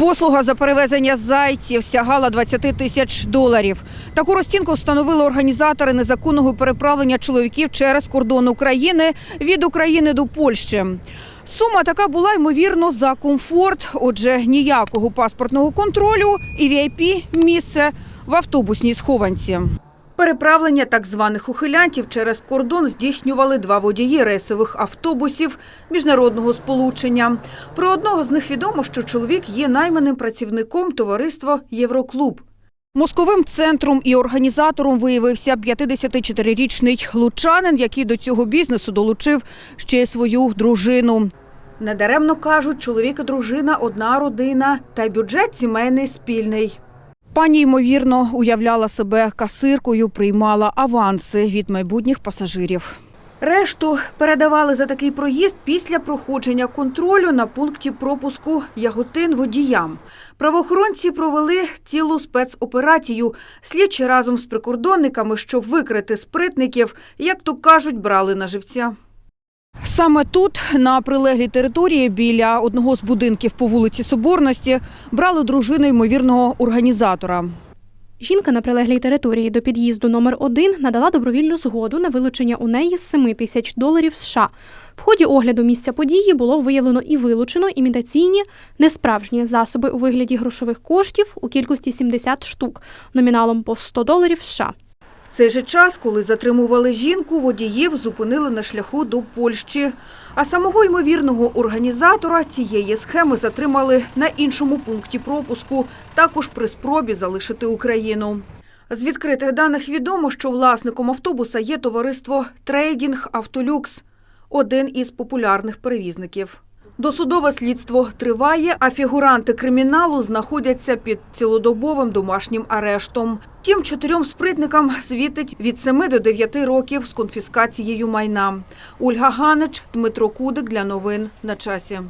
Послуга за перевезення зайців сягала 20 тисяч доларів. Таку розцінку встановили організатори незаконного переправлення чоловіків через кордон України від України до Польщі. Сума така була ймовірно за комфорт. Отже, ніякого паспортного контролю і vip місце в автобусній схованці. Переправлення так званих ухилянтів через кордон здійснювали два водії рейсових автобусів міжнародного сполучення. Про одного з них відомо, що чоловік є найманим працівником товариства Євроклуб. Московим центром і організатором виявився 54-річний лучанин, який до цього бізнесу долучив ще й свою дружину. Недаремно кажуть, чоловік і дружина одна родина, та й бюджет сімейний спільний. Пані, ймовірно, уявляла себе касиркою, приймала аванси від майбутніх пасажирів. Решту передавали за такий проїзд після проходження контролю на пункті пропуску яготин водіям. Правоохоронці провели цілу спецоперацію. Слідчі разом з прикордонниками, щоб викрити спритників, як то кажуть, брали на живця. Саме тут, на прилеглій території, біля одного з будинків по вулиці Соборності, брали дружину ймовірного організатора. Жінка на прилеглій території до під'їзду номер 1 надала добровільну згоду на вилучення у неї 7 тисяч доларів США. В ході огляду місця події було виявлено і вилучено імітаційні несправжні засоби у вигляді грошових коштів у кількості 70 штук номіналом по 100 доларів США. В цей же час, коли затримували жінку, водіїв зупинили на шляху до Польщі. А самого ймовірного організатора цієї схеми затримали на іншому пункті пропуску, також при спробі залишити Україну. З відкритих даних відомо, що власником автобуса є товариство «Трейдінг Автолюкс», один із популярних перевізників. Досудове слідство триває, а фігуранти криміналу знаходяться під цілодобовим домашнім арештом. Тим чотирьом спритникам світить від 7 до 9 років з конфіскацією майна. Ольга Ганич, Дмитро Кудик для новин на часі.